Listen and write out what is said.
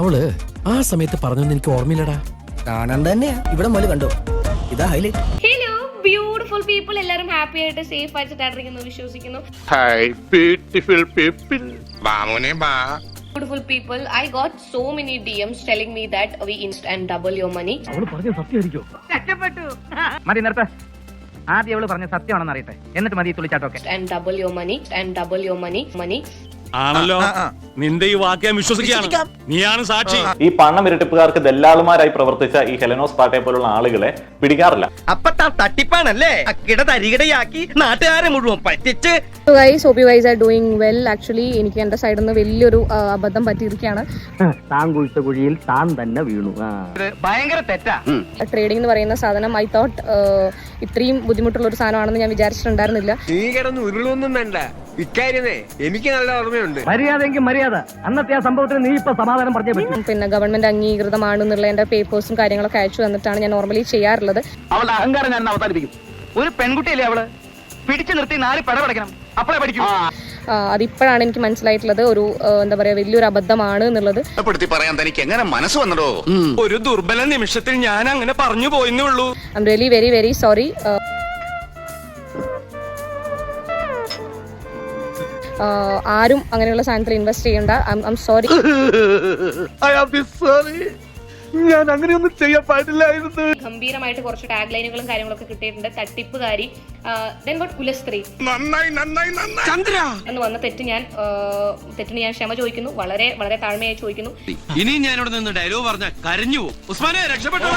അവൾ ആ സമയത്ത് പറഞ്ഞൊന്നും എനിക്ക് ഓർമ്മയില്ലടാ. കാണാൻ തന്നെയാ. ഇവിടെ മുതൽ കണ്ടോ? ഇതാ ഹൈലൈറ്റ് ഹലോ ബ്യൂട്ടിഫുൾ പീപ്പിൾ എല്ലാവരും ഹാപ്പി ആയിട്ട് സേഫ് ആയിട്ടായിരിക്കുന്നു വിശ്വസിക്കുന്നു. Hi beautiful people വാമോനെ beautiful people I got so many DMs telling me that we invest and double your money മതി നിർത്ത. ആദ്യം അവൾ പറഞ്ഞ സത്യമാണെന്ന് അറിയട്ടെ. എന്നിട്ട് മതി ഈ തുള്ളിച്ചാട്ടമൊക്കെ and double your money and double your money money ആണല്ലോ. നിന്റെ ഈ വാക്യം വിശ്വസിക്കുകയാണ്. നീയാണ് സാക്ഷി. ഈ പണം ഇരട്ടിപ്പുകാർക്ക് ദല്ലാളുമാരായി പ്രവർത്തിച്ച ഈ ഹെലനോസ് പാട്ടയെ പോലുള്ള ആളുകളെ പിടിക്കാറില്ല അപ്പൊ തട്ടിപ്പാണല്ലേ? അക്കിട തരികിടയാക്കി നാട്ടുകാരെ മുഴുവൻ പറ്റിച്ച്. Guys wise are doing well actually എനിക്ക് എന്റെ സൈഡിൽ നിന്ന് വലിയൊരു അബദ്ധം പറ്റിയിരിക്കുകയാണ്. താൻ കുഴിച്ച കുഴിയിൽ താൻ തന്നെ വീണു. ഭയങ്കര തെറ്റാ. ട്രേഡിംഗ് എന്ന് പറയുന്ന സാധനം ഐ തോട്ട് ഇത്രയും ബുദ്ധിമുട്ടുള്ള ഒരു സാധനമാണെന്ന് ഞാൻ വിചാരിച്ചിട്ടുണ്ടായിരുന്നില്ല. നീ കിടന്ന് ഉരുളൊന്നും വേണ്ട. ഇക്കാര്യമേ എനിക്ക് നല്ല ഓർമ്മയുണ്ട്. മര്യാദയെങ്കിൽ മര്യാദ അന്നത്തെ ആ സംഭവത്തിന് നീ ഇപ്പൊ സമാധാനം പറഞ്ഞേ പറ്റും. പിന്നെ ഗവൺമെന്റ് അംഗീകൃതമാണെന്നുള്ള എന്റെ പേപ്പേഴ്സും കാര്യങ്ങളൊക്കെ അയച്ചു തന്നിട്ടാണ് ഞാൻ നോർമലി ചെയ്യാറുള്ളത്. അവളുടെ അഹങ്കാരം ഞാൻ അവതാരിപ്പിക്കും അവസാനിപ്പിക്കും. ഒരു പെൺകുട്ടിയല്ലേ അവൾ? പിടിച്ചു നിർത്തി നാല് പടപടക്കണം അപ്പഴേ പഠിക്കും. അതിപ്പോഴാണ് എനിക്ക് മനസ്സിലായിട്ടുള്ളത് ഒരു എന്താ പറയാ വലിയൊരു അബദ്ധമാണ് എന്നുള്ളത്. പറയാൻ തനിക്ക് എങ്ങനെ മനസ്സ് വന്നടോ? ഒരു ദുർബല നിമിഷത്തിൽ ഞാൻ അങ്ങനെ പറഞ്ഞു പോയെന്നേ ഉള്ളൂ. I am really very very sorry ആരും അങ്ങനെയുള്ള സാധനത്തിൽ ഇൻവെസ്റ്റ് ചെയ്യണ്ട. ഐ സോറി ഞാൻ അങ്ങനെയൊന്നും ചെയ്യാൻ പാടില്ലായിരുന്നു. ഗംഭീരമായിട്ട് കുറച്ച് ടാഗ് ലൈനുകളും കാര്യങ്ങളൊക്കെ കിട്ടിയിട്ടുണ്ട്. തട്ടിപ്പുകാരി ദെൻ ഗോട്ട് കുലസ്ത്രീ. നന്നായി നന്നായി നന്നായി. ചന്ദ്ര. എന്ന് വന്ന തെറ്റ് ഞാൻ തെറ്റിന് ഞാൻ ക്ഷമ ചോദിക്കുന്നു. വളരെ വളരെ താഴ്മയായി ചോദിക്കുന്നു. ഇനി ഞാൻ ഇവിടെ നിന്ന് ഡയലോഗ് പറഞ്ഞ കരഞ്ഞു പോകും. ഉസ്മാനെ രക്ഷപ്പെട്ടോ